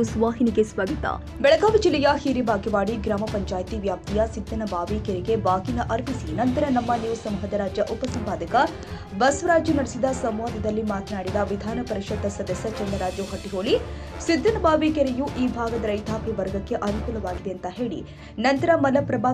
News ವಾಹಿನಿಗೆ ಸ್ವಾಗತ. ಬೆಳಗಾವಿ ಜಿಲ್ಲೆಯ ಹಿರಿಬಾಗೇವಾಡಿ ಗ್ರಾಮ ಪಂಚಾಯಿತಿ ವ್ಯಾಪ್ತಿಯ ಸಿದ್ದನಬಾವಿ ಕೆರೆಗೆ ಬಾಗಿನ ಅರ್ಪಿಸಿ ನಂತರ ನಮ್ಮ ನ್ಯೂಸ್ ಸಮೂಹದ ರಾಜ್ಯ ಉಪಸಂಪಾದಕ ಬಸವರಾಜು ನಡೆಸಿದ ಸಂವಾದದಲ್ಲಿ ಮಾತನಾಡಿದ ವಿಧಾನ ಪರಿಷತ್ ಸದಸ್ಯ ಚಂದ್ರರಾಜು ಹಟ್ಟಿಹೋಳಿ, ಸಿದ್ದನಬಾವಿ ಕೆರೆಯು ಈ ಭಾಗದ ರೈತಾಪಿ ವರ್ಗಕ್ಕೆ ಅನುಕೂಲವಾಗಿದೆ ಅಂತ ಹೇಳಿ. ನಂತರ ಮಲಪ್ರಭಾ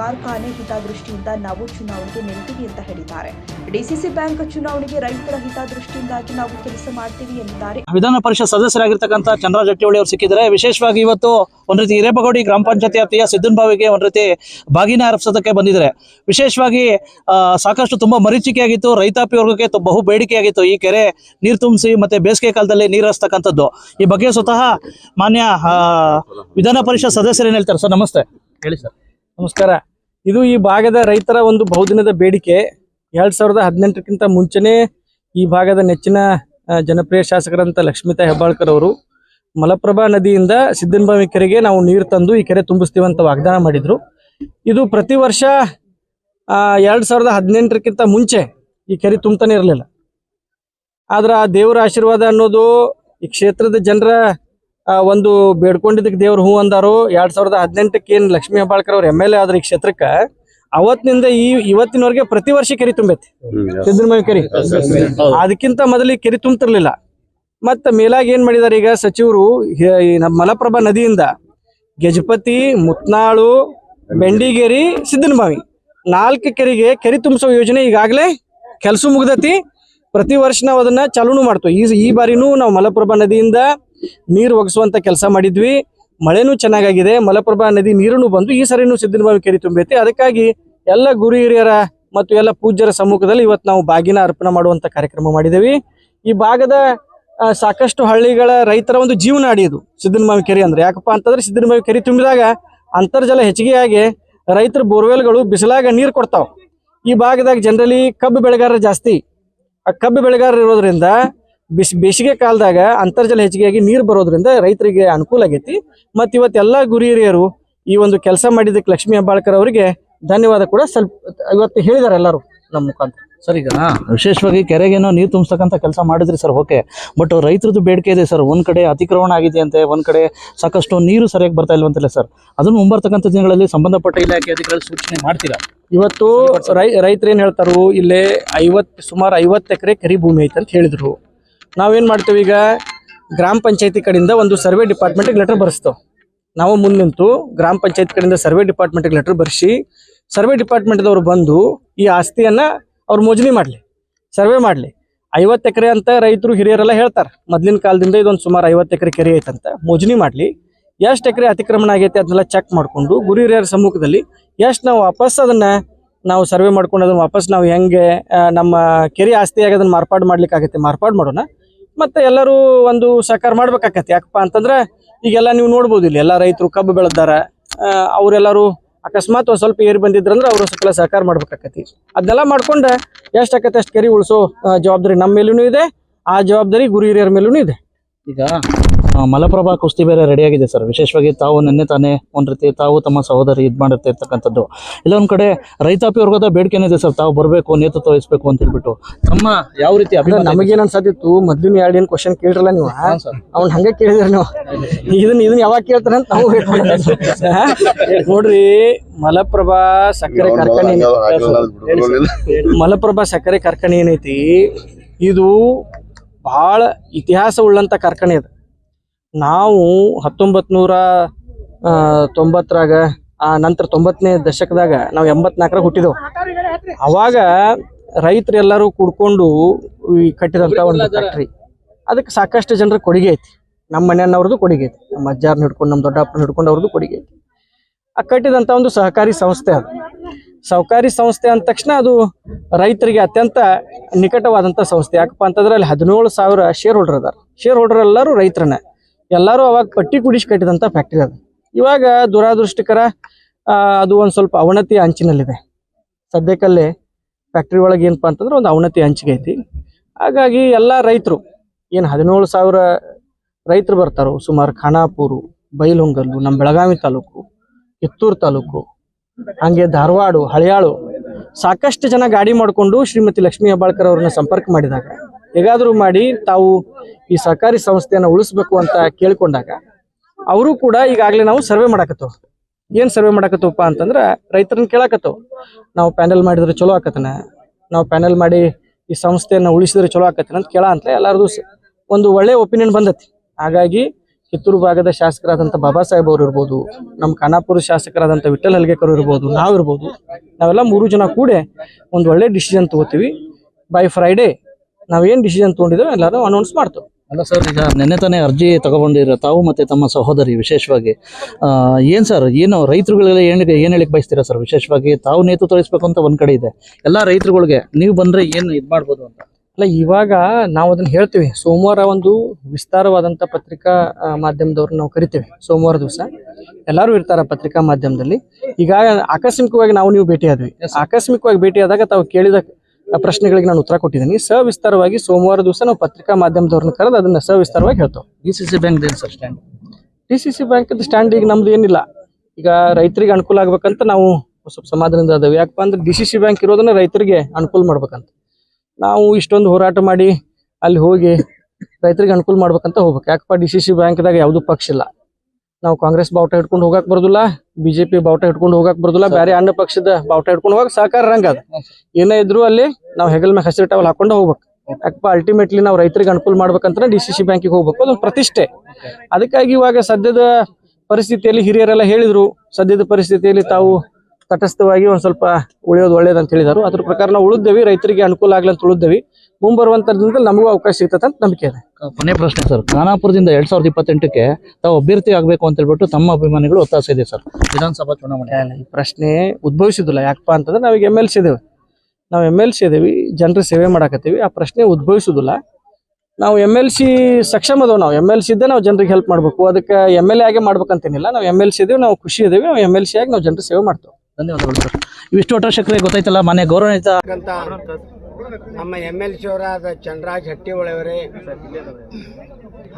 ಕಾರ್ಖಾನೆ ಹಿತದೃಷ್ಟಿಯಿಂದ ನಾವು ಚುನಾವಣೆಗೆ ನಿಲ್ತೀವಿ ಅಂತ ಹೇಳಿದ್ದಾರೆ. ಡಿಸಿಸಿ ಬ್ಯಾಂಕ್ ಚುನಾವಣೆಗೆ ರೈತರ ಹಿತದೃಷ್ಟಿಯಿಂದಾಗಿ ನಾವು ಕೆಲಸ ಮಾಡ್ತೀವಿ ಎಂದಿದ್ದಾರೆ. ವಿಧಾನ ಪರಿಷತ್ ಸದಸ್ಯರಾಗಿರ್ತಕ್ಕಂಥ ಚಂದ್ರರಾಜ್ ಹಟ್ಟಿಹೊಳಿ ಅವರು ಸಿಕ್ಕಿದ್ದಾರೆ ವಿಶೇಷವಾಗಿ ಇವತ್ತು ಒಂದ್ ರೀತಿ ಹಿರೇಬಗೌಡಿ ಗ್ರಾಮ ಪಂಚಾಯತಿ ವ್ಯಾಪ್ತಿಯ ಸಿದ್ದನ್ ಬಾವಿಗೆ ಒಂದ್ ರೀತಿ ಬಾಗಿನ ಅರ್ಪಿಸೋದಕ್ಕೆ ಬಂದಿದ್ದಾರೆ. ವಿಶೇಷವಾಗಿ ಸಾಕಷ್ಟು ತುಂಬಾ ಮರೀಚಿಕೆಯಾಗಿತ್ತು. ರೈತಾಪಿ ವರ್ಗಕ್ಕೆ ಬಹು ಬೇಡಿಕೆಯಾಗಿತ್ತು ಈ ಕೆರೆ ನೀರು ತುಂಬಿಸಿ ಮತ್ತೆ ಬೇಸಿಗೆ ಕಾಲದಲ್ಲಿ ನೀರು ಹರಿಸ್ತಕ್ಕಂಥದ್ದು. ಈ ಬಗ್ಗೆ ಸ್ವತಃ ಮಾನ್ಯ ವಿಧಾನ ಪರಿಷತ್ ಸದಸ್ಯರು ಏನ್ ಹೇಳ್ತಾರೆ? ಸರ್ ನಮಸ್ತೆ. ಹೇಳಿ ಸರ್. ನಮಸ್ಕಾರ. ಇದು ಈ ಭಾಗದ ರೈತರ ಒಂದು ಬಹುದಿನದ ಬೇಡಿಕೆ. ಎರಡ್ ಸಾವಿರದ ಹದಿನೆಂಟಕ್ಕಿಂತ ಮುಂಚೆನೆ ಈ ಭಾಗದ ನೆಚ್ಚಿನ ಜನಪ್ರಿಯ ಶಾಸಕರಂತ ಲಕ್ಷ್ಮೀತಾ ಹೆಬ್ಬಾಳ್ಕರ್ ಅವರು ಮಲಪ್ರಭಾ ನದಿಯಿಂದ ಸಿದ್ದನಭಾವಿ ಕೆರೆಗೆ ನಾವು ನೀರು ತಂದು ಈ ಕೆರೆ ತುಂಬಿಸ್ತೀವಿ ಅಂತ ವಾಗ್ದಾನ ಮಾಡಿದ್ರು. ಇದು ಪ್ರತಿ ವರ್ಷ ಆ, ಎರಡ್ ಸಾವಿರದ ಹದಿನೆಂಟರಕ್ಕಿಂತ ಮುಂಚೆ ಈ ಕೆರೆ ತುಂಬ್ತಾನೆ ಇರಲಿಲ್ಲ. ಆದ್ರೆ ಆ ದೇವರ ಆಶೀರ್ವಾದ ಅನ್ನೋದು ಈ ಕ್ಷೇತ್ರದ ಜನರ ಒಂದು ಬೇಡ್ಕೊಂಡಿದ್ದಕ್ಕೆ ದೇವ್ರು ಹೂ ಅಂದಾರು ಎರಡ್ ಸಾವಿರದ ಹದಿನೆಂಟಕ್ಕೆ ಏನು ಲಕ್ಷ್ಮೀ ಹೆಬ್ಬಾಳ್ಕರ್ ಅವ್ರ ಎಂ ಎಲ್ ಎ ಆದ್ರ ಈ ಕ್ಷೇತ್ರಕ್ಕ ಅವತ್ತಿನಿಂದ ಈ ಇವತ್ತಿನವರೆಗೆ ಪ್ರತಿ ವರ್ಷ ಕೆರೆ ತುಂಬೈತಿ. ಸಿದ್ದನಭಾವಿ ಕೆರೆ. ಅದಕ್ಕಿಂತ ಮೊದಲು ಈ ಕೆರೆ ತುಂಬ್ತಿರ್ಲಿಲ್ಲ. ಮತ್ತ ಮೇಲಾಗಿ ಏನ್ ಮಾಡಿದಾರೆ ಈಗ ಸಚಿವರು ನಮ್ಮ ಮಲಪ್ರಭಾ ನದಿಯಿಂದ ಗಜಪತಿ, ಮುತ್ನಾಳು, ಬೆಂಡಿಗೇರಿ, ಸಿದ್ದನಬಾವಿ ನಾಲ್ಕು ಕೆರೆಗೆ ಕೆರೆ ತುಂಬಿಸೋ ಯೋಜನೆ ಈಗಾಗಲೇ ಕೆಲಸ ಮುಗ್ದತಿ. ಪ್ರತಿ ವರ್ಷ ನಾವು ಅದನ್ನ ಚಾಲೂನು ಮಾಡ್ತೀವಿ. ಈ ಈ ಬಾರಿನೂ ನಾವು ಮಲಪ್ರಭಾ ನದಿಯಿಂದ ನೀರು ಒಗಿಸುವಂತ ಕೆಲಸ ಮಾಡಿದ್ವಿ. ಮಳೆನೂ ಚೆನ್ನಾಗಾಗಿದೆ. ಮಲಪ್ರಭಾ ನದಿ ನೀರನ್ನು ಬಂದು ಈ ಸರಿನೂ ಸಿದ್ದನಬಾವಿ ಕೆರೆ ತುಂಬೈತಿ. ಅದಕ್ಕಾಗಿ ಎಲ್ಲ ಗುರು ಹಿರಿಯರ ಮತ್ತು ಎಲ್ಲ ಪೂಜ್ಯರ ಸಮ್ಮುಖದಲ್ಲಿ ಇವತ್ತು ನಾವು ಬಾಗಿನ ಅರ್ಪಣೆ ಮಾಡುವಂತ ಕಾರ್ಯಕ್ರಮ ಮಾಡಿದ್ದೇವೆ ಈ ಭಾಗದ ಸಾಕಷ್ಟು ಹಳ್ಳಿಗಳ ರೈತರ ಒಂದು ಜೀವನಾಡಿ ಇದು ಸಿದ್ದನಬಾವಿ ಕೆರೆ ಅಂದ್ರೆ. ಯಾಕಪ್ಪ ಅಂತಂದ್ರೆ ಸಿದ್ದನಬಾವಿ ಕೆರೆ ತುಂಬಿದಾಗ ಅಂತರ್ಜಲ ಹೆಚ್ಚಿಗೆಯಾಗಿ ರೈತರ ಬೋರ್ವೆಲ್ಗಳು ಬಿಸಿಲಾಗ ನೀರು ಕೊಡ್ತಾವ. ಈ ಭಾಗದಾಗ ಜನರಲಿ ಕಬ್ಬು ಬೆಳೆಗಾರರು ಜಾಸ್ತಿ. ಆ ಕಬ್ಬು ಬೆಳೆಗಾರರು ಇರೋದ್ರಿಂದ ಬಿಸ್ ಬೇಸಿಗೆ ಕಾಲದಾಗ ಅಂತರ್ಜಲ ಹೆಚ್ಚಿಗೆಯಾಗಿ ನೀರು ಬರೋದ್ರಿಂದ ರೈತರಿಗೆ ಅನುಕೂಲ ಆಗೈತಿ. ಮತ್ತು ಇವತ್ತು ಎಲ್ಲಾ ಗುರಿ ಹಿರಿಯರು ಈ ಒಂದು ಕೆಲಸ ಮಾಡಿದ್ದಕ್ಕೆ ಲಕ್ಷ್ಮೀ ಹೆಬ್ಬಾಳ್ಕರ್ ಅವರಿಗೆ ಧನ್ಯವಾದ ಕೂಡ ಸ್ವಲ್ಪ ಇವತ್ತು ಹೇಳಿದಾರೆ ಎಲ್ಲರೂ ನಮ್ಮ ಮುಖಾಂತರ. ಸರ್, ಈಗ ವಿಶೇಷವಾಗಿ ಕೆರೆಗೇನೋ ನೀರು ತುಂಬಿಸ್ತಕ್ಕಂಥ ಕೆಲಸ ಮಾಡಿದ್ರಿ ಸರ್, ಓಕೆ. ಬಟ್ ರೈತರದ್ದು ಬೇಡಿಕೆ ಇದೆ ಸರ್, ಒಂದು ಕಡೆ ಅತಿಕ್ರಮಣ ಆಗಿದೆಯಂತೆ ಒಂದು ಕಡೆ ಸಾಕಷ್ಟು ನೀರು ಸರಿಯಾಗಿ ಬರ್ತಾ ಇಲ್ವಂತಲ್ಲ ಸರ್. ಅದನ್ನು ಮುಂಬರ್ತಕ್ಕಂಥ ದಿನಗಳಲ್ಲಿ ಸಂಬಂಧಪಟ್ಟ ಇಲಾಖೆ ಅಧಿಕಾರಿಗಳು ಸೂಚನೆ ಮಾಡ್ತೀರಾ? ಇವತ್ತು ರೈ ರೈತರು ಏನು ಹೇಳ್ತಾರು, ಇಲ್ಲೇ ಐವತ್ತು ಸುಮಾರು ಐವತ್ತು ಎಕರೆ ಕರಿ ಭೂಮಿ ಐತೆ ಅಂತ ಹೇಳಿದರು. ನಾವೇನು ಮಾಡ್ತೀವಿ ಈಗ? ಗ್ರಾಮ ಪಂಚಾಯತಿ ಕಡೆಯಿಂದ ಒಂದು ಸರ್ವೆ ಡಿಪಾರ್ಟ್ಮೆಂಟಿಗೆ ಲೆಟರ್ ಬರೆಸ್ತೇವೆ ನಾವು ಮುಂದೆ ನಿಂತು ಗ್ರಾಮ ಪಂಚಾಯತ್ ಕಡೆಯಿಂದ ಸರ್ವೆ ಡಿಪಾರ್ಟ್ಮೆಂಟಿಗೆ ಲೆಟರ್ ಬರೆಸಿ, ಸರ್ವೆ ಡಿಪಾರ್ಟ್ಮೆಂಟ್ದವರು ಬಂದು ಈ ಆಸ್ತಿಯನ್ನ ಅವ್ರು ಮೋಜಣಿ ಮಾಡಲಿ, ಸರ್ವೆ ಮಾಡಲಿ. ಐವತ್ತು ಎಕರೆ ಅಂತ ರೈತರು ಹಿರಿಯರೆಲ್ಲ ಹೇಳ್ತಾರೆ. ಮೊದಲಿನ ಕಾಲದಿಂದ ಇದೊಂದು ಸುಮಾರು ಐವತ್ತು ಎಕರೆ ಕೆರೆ ಐತಂತ. ಮೋಜನಿ ಮಾಡಲಿ. ಎಷ್ಟು ಎಕರೆ ಅತಿಕ್ರಮಣ ಆಗೈತೆ ಅದನ್ನೆಲ್ಲ ಚೆಕ್ ಮಾಡಿಕೊಂಡು ಗುರಿ ಹಿರಿಯರ ಸಮ್ಮುಖದಲ್ಲಿ ಎಷ್ಟು ನಾವು ವಾಪಸ್ ಅದನ್ನ ನಾವು ಸರ್ವೆ ಮಾಡ್ಕೊಂಡು ಅದನ್ನು ವಾಪಸ್ ನಾವು ಹೆಂಗೆ ನಮ್ಮ ಕೆರೆ ಆಸ್ತಿಯಾಗಿ ಅದನ್ನು ಮಾರ್ಪಾಡು ಮಾಡ್ಲಿಕ್ಕೆ ಆಗತ್ತೆ ಮಾರ್ಪಾಡು ಮಾಡೋಣ. ಮತ್ತೆ ಎಲ್ಲರೂ ಒಂದು ಸಹಕಾರ ಮಾಡ್ಬೇಕಾಗತ್ತೆ ಯಾಕಪ್ಪ ಅಂತಂದ್ರೆ ಈಗೆಲ್ಲ ನೀವು ನೋಡ್ಬೋದು ಇಲ್ಲಿ ಎಲ್ಲ ರೈತರು ಕಬ್ಬು ಬೆಳೆದಾರೆ ಅವರೆಲ್ಲರೂ ಅಕಸ್ಮಾತ್ ಒಂದ್ ಸ್ವಲ್ಪ ಏರಿ ಬಂದಿದ್ರಂದ್ರೆ ಅವರು ಸ್ವಲ್ಪ ಸಹಕಾರ ಮಾಡ್ಬೇಕಾಕತಿ. ಅದನ್ನೆಲ್ಲ ಮಾಡ್ಕೊಂಡು ಎಷ್ಟು ಆಕತಿ ಅಷ್ಟು ಕೆರೆ ಉಳಿಸೋ ಜವಾಬ್ದಾರಿ ನಮ್ಮ ಮೇಲೂ ಇದೆ, ಆ ಜವಾಬ್ದಾರಿ ಗುರು ಹಿರಿಯರ ಮೇಲೂ ಇದೆ. ಈಗ ಮಲಪ್ರಭಾ ಕುಸ್ತಿ ಬೇರೆ ರೆಡಿ ಆಗಿದೆ ಸರ್ ವಿಶೇಷವಾಗಿ ತಾವು ನಿನ್ನೆ ತಾನೇ ಒಂದು ರೀತಿ ತಾವು ತಮ್ಮ ಸಹೋದರಿ ಇದ್ ಮಾಡಿರ್ತಿರ್ತಕ್ಕಂಥದ್ದು ಇಲ್ಲ ಇಲ್ಲೊಂದು ಕಡೆ ರೈತಾಪಿ ವರ್ಗದ ಬೇಡಿಕೆ ಏನಿದೆ ಸರ್ ತಾವು ಬರಬೇಕು ನೇತೃತ್ವ ವಹಿಸಬೇಕು ಅಂತ ಹೇಳ್ಬಿಟ್ಟು. ತಮ್ಮ ಯಾವ ರೀತಿ ಅಭಿಮಾನ ನಮಗೇನು ಅನ್ಸತ್ತಿತ್ತು ಮೊದ್ಲಿನ ಎರಡು ಏನು ಕ್ವಶನ್ ಕೇಳಿರಲ್ಲ ನೀವು? ಅವ್ನು ಸರ್. ಅವ್ನ ಹಂಗೆ ಕೇಳಿದ್ರಿ ನೀವು. ಇದನ್ನ ಇದನ್ನ ಯಾವಾಗ ಕೇಳ್ತಾರೆ ಅಂತ ನಾವು. ನೋಡ್ರಿ ಮಲಪ್ರಭಾ ಸಕ್ಕರೆ ಕಾರ್ಖಾನೆ ಮಲಪ್ರಭಾ ಸಕ್ಕರೆ ಕಾರ್ಖಾನೆ ಏನೈತಿ? ಇದು ಬಹಳ ಇತಿಹಾಸ ಉಳ್ಳಂತ ಕಾರ್ಖಾನೆ ಅದು. ನಾವು ಹತ್ತೊಂಬತ್ ನೂರ ತೊಂಬತ್ತರಾಗ ಆ, ನಂತರ ತೊಂಬತ್ತನೇ ದಶಕದಾಗ ನಾವು ಎಂಬತ್ನಾಲ್ಕರಾಗ ಹುಟ್ಟಿದೆವು. ಅವಾಗ ರೈತರೆಲ್ಲರೂ ಕೂಡ್ಕೊಂಡು ಈ ಕಟ್ಟಿದಂತ ಒಂದು ಫ್ಯಾಕ್ಟ್ರಿ ಅದಕ್ಕೆ ಸಾಕಷ್ಟು ಜನರ ಕೊಡುಗೆ ಐತಿ. ನಮ್ಮ ಮನೆಯನ್ನವ್ರದ್ದು ಕೊಡುಗೆ ಐತಿ. ನಮ್ಮ ಅಜ್ಜಾರ್ ಹಿಡ್ಕೊಂಡು, ನಮ್ಮ ದೊಡ್ಡಪ್ಪನ ಹಿಡ್ಕೊಂಡು ಅವ್ರದ್ದು ಕೊಡುಗೆ ಐತಿ. ಆ ಕಟ್ಟಿದಂತ ಒಂದು ಸಹಕಾರಿ ಸಂಸ್ಥೆ ಅದು. ಸಹಕಾರಿ ಸಂಸ್ಥೆ ಅಂದ ತಕ್ಷಣ ಅದು ರೈತರಿಗೆ ಅತ್ಯಂತ ನಿಕಟವಾದಂಥ ಸಂಸ್ಥೆ. ಯಾಕಪ್ಪ ಅಂತಂದ್ರೆ ಅಲ್ಲಿ ಹದಿನೇಳು ಸಾವಿರ ಶೇರ್ ಹೋಲ್ಡರ್ ಅದಾರ. ಶೇರ್ ಹೋಲ್ಡರ್ ಎಲ್ಲರೂ ರೈತರನ್ನ. ಎಲ್ಲರೂ ಅವಾಗ ಪಟ್ಟಿ ಕುಡಿಸಿ ಕಟ್ಟಿದಂಥ ಫ್ಯಾಕ್ಟ್ರಿ ಅದು. ಇವಾಗ ದುರಾದೃಷ್ಟಕರ ಅದು ಒಂದು ಸ್ವಲ್ಪ ಅವನತಿ ಅಂಚಿನಲ್ಲಿದೆ. ಸದ್ಯಕ್ಕಲ್ಲೇ ಫ್ಯಾಕ್ಟ್ರಿ ಒಳಗೆ ಏನಪ್ಪ ಅಂತಂದ್ರೆ ಒಂದು ಅವನತಿ ಹಂಚಿಗೆ ಐತಿ ಹಾಗಾಗಿ ಎಲ್ಲ ರೈತರು, ಏನು ಹದಿನೇಳು ಸಾವಿರ ರೈತರು ಬರ್ತಾರೋ, ಸುಮಾರು ಖಾನಾಪುರು ಬೈಲಹೊಂಗಲ್ಲು ನಮ್ಮ ಬೆಳಗಾವಿ ತಾಲೂಕು, ಕಿತ್ತೂರು ತಾಲೂಕು, ಹಂಗೆ ಧಾರವಾಡ, ಹಳಿಯಾಳು ಸಾಕಷ್ಟು ಜನ ಗಾಡಿ ಮಾಡಿಕೊಂಡು ಶ್ರೀಮತಿ ಲಕ್ಷ್ಮೀ ಹೆಬ್ಬಾಳ್ಕರ್ ಅವ್ರನ್ನ ಸಂಪರ್ಕ ಮಾಡಿದಾಗ ಹೇಗಾದರೂ ಮಾಡಿ ತಾವು ಈ ಸರ್ಕಾರಿ ಸಂಸ್ಥೆಯನ್ನು ಉಳಿಸ್ಬೇಕು ಅಂತ ಕೇಳಿಕೊಂಡಾಗ ಅವರು ಕೂಡ ಈಗಾಗಲೇ ನಾವು ಸರ್ವೆ ಮಾಡಾಕತ್ತವ. ಏನು ಸರ್ವೆ ಮಾಡಾಕತ್ತವಪ್ಪ ಅಂತಂದ್ರೆ ರೈತರನ್ನ ಕೇಳಾಕತ್ತವು. ನಾವು ಪ್ಯಾನೆಲ್ ಮಾಡಿದ್ರೆ ಚಲೋ ಆಕತನ ನಾವು ಪ್ಯಾನೆಲ್ ಮಾಡಿ ಈ ಸಂಸ್ಥೆಯನ್ನು ಉಳಿಸಿದ್ರೆ ಚಲೋ ಆಕತನ ಅಂತ ಕೇಳ ಅಂತ ಎಲ್ಲರದು ಒಂದು ಒಳ್ಳೆ ಒಪಿನಿಯನ್ ಬಂದತಿ. ಹಾಗಾಗಿ ಕಿತ್ತೂರು ಭಾಗದ ಶಾಸಕರಾದಂಥ ಬಾಬಾ ಸಾಹೇಬ್ ಅವರು ಇರ್ಬೋದು, ನಮ್ಮ ಖಾನಾಪುರ ಶಾಸಕರಾದಂಥ ವಿಠಲ್ ಹಲ್ಗೇಕರ್ ಇರ್ಬೋದು, ನಾವು ಇರ್ಬೋದು, ನಾವೆಲ್ಲ ಮೂರು ಜನ ಕೂಡೆ ಒಂದು ಒಳ್ಳೆ ಡಿಸಿಷನ್ ತಗೋತೀವಿ. ಬೈ ಫ್ರೈಡೇ ನಾವೇನು ಡಿಸಿಷನ್ ತೊಗೊಂಡಿದ್ದೇವೆ ಎಲ್ಲರೂ ಅನೌನ್ಸ್ ಮಾಡ್ತೇವೆ. ಅಲ್ಲ ಸರ್ ಈಗ ನಿನ್ನೆ ತಾನೇ ಅರ್ಜಿ ತಗೊಂಡಿರೋ ತಾವು ಮತ್ತೆ ತಮ್ಮ ಸಹೋದರಿ ವಿಶೇಷವಾಗಿ ಏನು ಸರ್ ಏನು ರೈತರುಗಳೆಲ್ಲ ಏನು ಏನ್ ಹೇಳಿಕ್ ಬಯಸ್ತೀರಾ ಸರ್ ವಿಶೇಷವಾಗಿ ತಾವು ನೇತು ತೋರಿಸ್ಬೇಕು ಅಂತ ಒಂದ್ ಕಡೆ ಇದೆ. ಎಲ್ಲಾ ರೈತರುಗಳಿಗೆ ನೀವು ಬಂದ್ರೆ ಏನು ಇದು ಮಾಡ್ಬೋದು ಅಂತ? ಅಲ್ಲ ಇವಾಗ ನಾವು ಅದನ್ನ ಹೇಳ್ತೀವಿ. ಸೋಮವಾರ ಒಂದು ವಿಸ್ತಾರವಾದಂಥ ಪತ್ರಿಕಾ ಮಾಧ್ಯಮದವ್ರು ಮಾಧ್ಯಮದವ್ರನ್ನ ನಾವು ಕರಿತೀವಿ. ಸೋಮವಾರ ದಿವಸ. ಎಲ್ಲರೂ ಇರ್ತಾರ ಪತ್ರಿಕಾ ಮಾಧ್ಯಮದಲ್ಲಿ. ಈಗ ಆಕಸ್ಮಿಕವಾಗಿ ನಾವು ನೀವು ಭೇಟಿ ಆದ್ವಿ ಆಕಸ್ಮಿಕವಾಗಿ ಭೇಟಿ ಆದಾಗ ತಾವು ಕೇಳಿದ ಪ್ರಶ್ನೆಗಳಿಗೆ ನಾನು ಉತ್ತರ ಕೊಟ್ಟಿದ್ದೀನಿ. ಸವಿಸ್ತಾರವಾಗಿ ಸೋಮವಾರ ದಿವಸ ನಾವು ಪತ್ರಿಕಾ ಮಾಧ್ಯಮದವ್ರನ್ನ ಕರೆದು ಅದನ್ನ ಸವಿಸ್ತಾರವಾಗಿ ಹೇಳ್ತೇವೆ. D C C bank sir stand D C C bank stand ಈಗ ನಮ್ದು ಏನಿಲ್ಲ. ಈಗ ರೈತರಿಗೆ ಅನುಕೂಲ ಆಗ್ಬೇಕಂತ ನಾವು ಸ್ವಲ್ಪ ಸಮಾಧಾನದಿಂದ ಅದಾವೆ. ಯಾಕಪ್ಪ ಅಂದ್ರೆ ಡಿ ಸಿ ಸಿ ಬ್ಯಾಂಕ್ ಇರೋದನ್ನ ರೈತರಿಗೆ ಅನುಕೂಲ ಮಾಡ್ಬೇಕಂತ. ನಾವು ಇಷ್ಟೊಂದು ಹೋರಾಟ ಮಾಡಿ ಅಲ್ಲಿ ಹೋಗಿ ರೈತರಿಗೆ ಅನುಕೂಲ ಮಾಡ್ಬೇಕಂತ ಹೋಗ್ಬೇಕು. ಯಾಕಪ್ಪ ಡಿ ಸಿ ಸಿ ಬ್ಯಾಂಕ್ದಾಗ ಯಾವುದು ಪಕ್ಷ ಇಲ್ಲ. ನಾವು ಕಾಂಗ್ರೆಸ್ ಬಾವುಟ ಹಿಡ್ಕೊಂಡು ಹೋಗಕ್ಕೆ ಬರೋದಿಲ್ಲ. ಬಿಜೆಪಿ ಬಾವುಟ ಹಿಡ್ಕೊಂಡು ಹೋಗಕ್ ಬರೋದಿಲ್ಲ ಬೇರೆ ಅನ್ನ ಪಕ್ಷದ ಬಾವುಟ ಹಿಡ್ಕೊಂಡು ಹೋಗಕ್ ಸಹಕಾರ ರಂಗ ಅದ. ಏನೇ ಇದ್ರು ಅಲ್ಲಿ ನಾವು ಹೆಗಲ್ ಮೇಲೆ ಹಸಿರು ಟವಲ್ ಹಾಕೊಂಡು ಹೋಗ್ಬೇಕು. ಯಾಕಪ್ಪ ಅಲ್ಟಿಮೇಟ್ಲಿ ನಾವು ರೈತರಿಗೆ ಅನುಕೂಲ ಮಾಡ್ಬೇಕಂತ ಡಿ ಸಿ ಸಿ ಬ್ಯಾಂಕಿಗೆ ಹೋಗ್ಬೇಕು. ಅದೊಂದು ಪ್ರತಿಷ್ಠೆ. ಅದಕ್ಕಾಗಿ ಇವಾಗ ಸದ್ಯದ ಪರಿಸ್ಥಿತಿಯಲ್ಲಿ ಹಿರಿಯರೆಲ್ಲ ಹೇಳಿದ್ರು ಸದ್ಯದ ಪರಿಸ್ಥಿತಿಯಲ್ಲಿ ತಾವು ತಟಸ್ಥವಾಗಿ ಒಂದ್ ಸ್ವಲ್ಪ ಉಳಿಯೋದು ಅಂತ ಹೇಳಿದರು. ಅದ್ರ ಪ್ರಕಾರ ನಾವು ಉಳಿದ್ದೇವೆ ರೈತರಿಗೆ ಅನುಕೂಲ ಆಗ್ಲಿ ಅಂತ ಉಳಿದ್ದೇವೆ ಮುಂಬರುವಂತ ದಿನದಲ್ಲಿ ನಮಗೂ ಅವಕಾಶ ಸಿಗ್ತದೆ ಅಂತ ನಂಬಿಕೆ ಇದೆ. ಕೊನೆ ಪ್ರಶ್ನೆ ಸರ್ ಖಾನಾಪುರದಿಂದ ಎರಡ್ ಸಾವಿರದ ಇಪ್ಪತ್ತೆಂಟಕ್ಕೆ ತಾವು ಅಭ್ಯರ್ಥಿ ಆಗಬೇಕು ಅಂತ ಹೇಳ್ಬಿಟ್ಟು ತಮ್ಮ ಅಭಿಮಾನಿಗಳು ಒತ್ತಾಸ ಇದೆ ಸರ್. ವಿಧಾನಸಭಾ ಚುನಾವಣೆ. ಈ ಪ್ರಶ್ನೆ ಉದ್ಭವಿಸಿದಿಲ್ಲ ಯಾಕಪ್ಪ ಅಂತಂದ್ರೆ ನಾವೀಗ ಎಂ ಎಲ್ ಸಿ ಇದೇವೆ. ನಾವು ಎಂ ಎಲ್ ಸಿ ಇದೇವಿ ಜನರ ಸೇವೆ ಮಾಡಾಕತ್ತೀವಿ. ಆ ಪ್ರಶ್ನೆ ಉದ್ಭವಿಸುದಿಲ್ಲ. ನಾವು ಎಂ ಎಲ್ ಸಿ ಸಕ್ಷಮ ಅದಾವ ನಾವು. ಎಂ ಎಲ್ ಸಿ ಇದ್ದೇ ನಾವು ಜನರಿಗೆ ಹೆಲ್ಪ್ ಮಾಡಬೇಕು. ಅದಕ್ಕೆ ಎಂ ಎಲ್ ಎ ಆಗೇ ಮಾಡ್ಬೇಕಂತೇನಿಲ್ಲ. ನಾವು ಎಂ ಎಲ್ ಸಿ ಇದ್ದೀವಿ ನಾವು ಖುಷಿ ಇದೇವಿ. ನಾವು ಎಂ ಎಲ್ ಸಿ ಆಗಿ ನಾವು ಜನರ ಸೇವೆ ಮಾಡ್ತೇವೆ. ಧನ್ಯವಾದಗಳು ಸರ್. ಇವಿಷ್ಟು ಒಟ್ಟ ಗೊತ್ತಾಯ್ತಲ್ಲ, ಮನೆ ಗೌರವಾನ್ವಿತ ಅಂತ ನಮ್ಮ ಎಂ ಎಲ್ ಸಿ ಅವರಾದ ಚಂದ್ರರಾಜ್ ಹಟ್ಟಿಹೊಳೆಯವರೇ,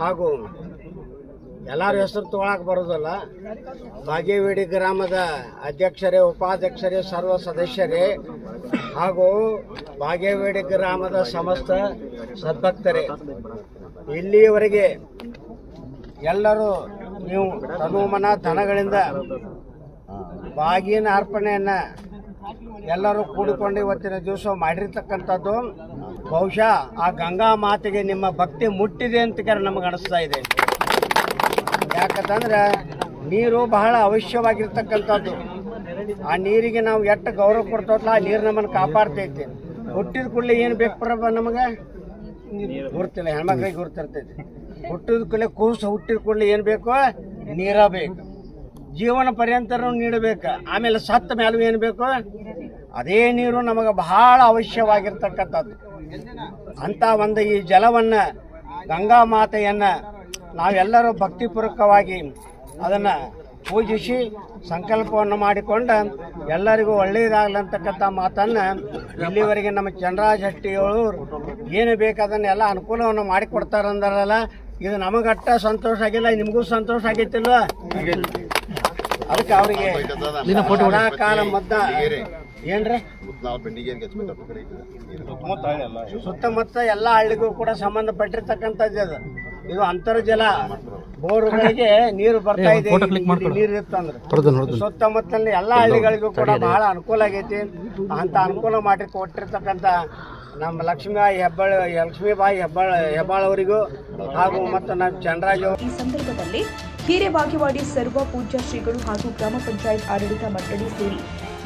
ಹಾಗೂ ಎಲ್ಲರ ಹೆಸರು ತೊಗೊಳಕ್ ಬರೋದಲ್ಲ, ಬಾಗೇವಾಡಿ ಗ್ರಾಮದ ಅಧ್ಯಕ್ಷರೇ, ಉಪಾಧ್ಯಕ್ಷರೇ, ಸರ್ವ ಸದಸ್ಯರೇ, ಹಾಗೂ ಬಾಗೇವಾಡಿ ಗ್ರಾಮದ ಸಮಸ್ತ ಸದ್ಭಕ್ತರೇ. ಇಲ್ಲಿಯವರೆಗೆ ಎಲ್ಲರೂ ನೀವು ತನುಮನ ಧನಗಳಿಂದ ಬಾಗಿನ ಅರ್ಪಣೆಯನ್ನ ಎಲ್ಲರೂ ಕೂಡಿಕೊಂಡು ಇವತ್ತಿನ ದಿವಸ ಮಾಡಿರ್ತಕ್ಕಂಥದ್ದು. ಬಹುಶಃ ಆ ಗಂಗಾ ಮಾತೆಗೆ ನಿಮ್ಮ ಭಕ್ತಿ ಮುಟ್ಟಿದೆ ಅಂತ ನಮಗೆ ಅನಿಸ್ತಾ ಇದೆ. ಯಾಕಂತಂದ್ರೆ ನೀರು ಬಹಳ ಅವಶ್ಯವಾಗಿರ್ತಕ್ಕಂಥದ್ದು. ಆ ನೀರಿಗೆ ನಾವು ಎಷ್ಟು ಗೌರವ ಕೊಡ್ತಾವಲ್ಲ, ಆ ನೀರು ನಮ್ಮನ್ನು ಕಾಪಾಡ್ತೈತಿ. ಹುಟ್ಟಿದ ಕೂಡಲೇ ಏನು ಬೇಕು ಪ್ರಭ ನಮಗೆ? ಗುರ್ತಿಲ್ಲ, ಹೆಣ್ಮಕ್ಳಿಗೆ ಗುರ್ತಿರ್ತೈತಿ. ಹುಟ್ಟಿದ ಕೂಡಲೇ ಕೂಸು ಹುಟ್ಟಿದ ಕೂಡಲೇ ಏನು ಬೇಕೋ? ನೀರ ಬೇಕು. ಜೀವನ ಪರ್ಯಂತರೂ ನೀಡಬೇಕು. ಆಮೇಲೆ ಸತ್ತ ಮೇಲೆ ಏನು ಬೇಕು? ಅದೇ ನೀರು ನಮಗೆ ಬಹಳ ಅವಶ್ಯವಾಗಿರ್ತಕ್ಕಂಥದ್ದು. ಅಂತ ಒಂದು ಈ ಜಲವನ್ನು, ಗಂಗಾ ಮಾತೆಯನ್ನು ನಾವೆಲ್ಲರೂ ಭಕ್ತಿಪೂರ್ವಕವಾಗಿ ಅದನ್ನು ಪೂಜಿಸಿ ಸಂಕಲ್ಪವನ್ನು ಮಾಡಿಕೊಂಡು ಎಲ್ಲರಿಗೂ ಒಳ್ಳೆಯದಾಗಲಂತಕ್ಕಂಥ ಮಾತನ್ನು ಇಲ್ಲಿವರೆಗೆ ನಮ್ಮ ಚಂದ್ರರಾಜ್ ಏನು ಬೇಕು ಅದನ್ನೆಲ್ಲ ಅನುಕೂಲವನ್ನು ಮಾಡಿಕೊಡ್ತಾರಂದ್ರಲ್ಲ, ಇದು ನಮಗಟ್ಟ ಸಂತೋಷ ಆಗಿಲ್ಲ, ನಿಮಗೂ ಸಂತೋಷ ಆಗೈತಿಲ್ವಾ? ಅದಕ್ಕೆ ಅವರಿಗೆ ಕಾಲ ಮದ್ದ. ಏನ್ರಿ? ಸುತ್ತಮುತ್ತ ಎಲ್ಲ ಹಳ್ಳಿಗೂ ಕೂಡ ಸಂಬಂಧಪಟ್ಟಿರ್ತಕ್ಕಂಥದ್ದು ಅದು. ಇದು ಅಂತರ್ಜಲ ಬೋರ್ಗಳಿಗೆ ನೀರು ಬರ್ತಾ ಇದೆ. ನೀರು ಇತ್ತಂದ್ರೆ ಸುತ್ತಮುತ್ತಲಿನ ಎಲ್ಲ ಹಳ್ಳಿಗಳಿಗೂ ಕೂಡ ಬಹಳ ಅನುಕೂಲ ಆಗೈತಿ. ಅಂತ ಅನುಕೂಲ ಮಾಡಿ ಕೊಟ್ಟಿರ್ತಕ್ಕಂಥ ನಮ್ಮ ಲಕ್ಷ್ಮೀಬಾಯಿ ಹೆಬ್ಬಾಳ ಲಕ್ಷ್ಮೀಬಾಯಿ ಹೆಬ್ಬಾಳ ಹೆಬ್ಬಾಳವರಿಗೂ ಹಾಗೂ ಮತ್ತು ನಮ್ಮ ಚಂದ್ರಾಜ್ ಈ ಸಂದರ್ಭದಲ್ಲಿ ಹಿರೇಬಾಗೇವಾಡಿ ಸರ್ವ ಪೂಜ್ಯ ಶ್ರೀಗಳು ಹಾಗೂ ಗ್ರಾಮ ಪಂಚಾಯತ್ ಆಡಳಿತ ಮಂಡಳಿ ಸೇರಿ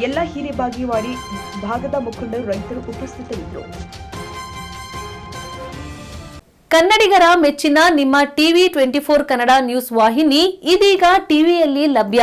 ಎಲ್ಲ ಹಿರೇಬಾಗೇವಾಡಿ ಭಾಗದ ಮುಖಂಡರು ರೈತರು ಉಪಸ್ಥಿತರಿದ್ದರು. ಕನ್ನಡಿಗರ ಮೆಚ್ಚಿನ ನಿಮ್ಮ TV twenty four Kannada news ವಾಹಿನಿ ಇದೀಗ ಟಿವಿಯಲ್ಲಿ ಲಭ್ಯ.